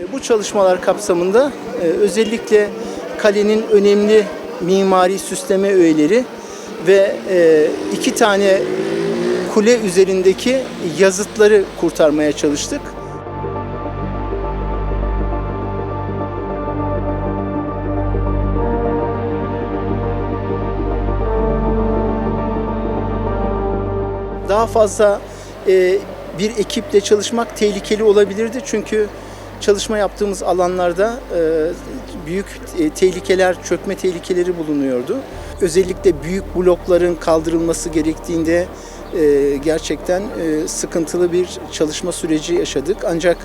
E, Bu çalışmalar kapsamında e, özellikle kalenin önemli mimari süsleme öğeleri ve e, iki tane kule üzerindeki yazıtları kurtarmaya çalıştık. Daha fazla e, bir ekiple çalışmak tehlikeli olabilirdi çünkü çalışma yaptığımız alanlarda e, büyük e, tehlikeler, çökme tehlikeleri bulunuyordu. Özellikle büyük blokların kaldırılması gerektiğinde e, gerçekten sıkıntılı bir çalışma süreci yaşadık. Ancak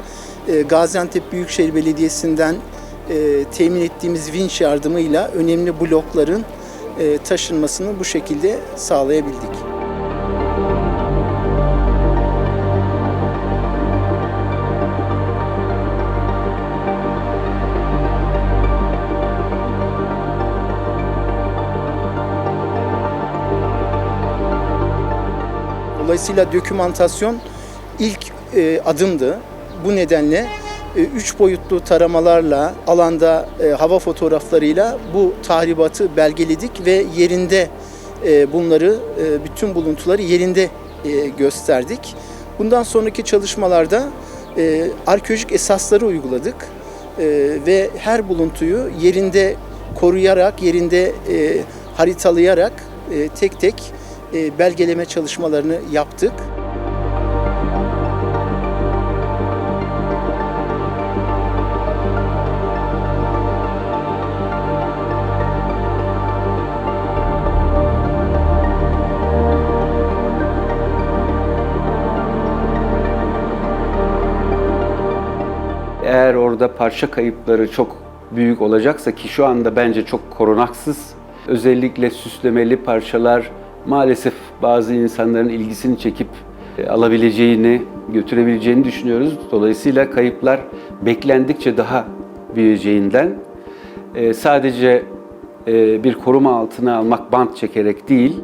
Gaziantep Büyükşehir Belediyesi'nden temin ettiğimiz vinç yardımıyla önemli blokların e, taşınmasını bu şekilde sağlayabildik. Dolayısıyla dokümantasyon ilk e, adımdı. Bu nedenle e, üç boyutlu taramalarla, alanda e, hava fotoğraflarıyla bu tahribatı belgeledik ve yerinde e, bunları, e, bütün buluntuları yerinde e, gösterdik. Bundan sonraki çalışmalarda e, arkeolojik esasları uyguladık E, ve her buluntuyu yerinde koruyarak, yerinde e, haritalayarak e, tek tek e, belgeleme çalışmalarını yaptık. Eğer orada parça kayıpları çok büyük olacaksa ki şu anda bence çok korunaksız, özellikle süslemeli parçalar maalesef bazı insanların ilgisini çekip e, alabileceğini, götürebileceğini düşünüyoruz. Dolayısıyla kayıplar beklendikçe daha büyüyeceğinden e, sadece e, bir koruma altına almak bant çekerek değil,